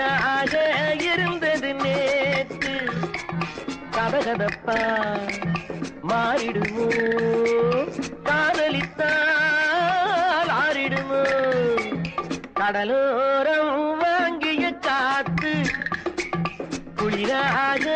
குளிராக இருந்தது நேற்று. கதகதப்பா மாறிடுமோ? காதலித்தால் ஆறிடுமோ? கடலோரம் வாங்கிய காத்து குளிராக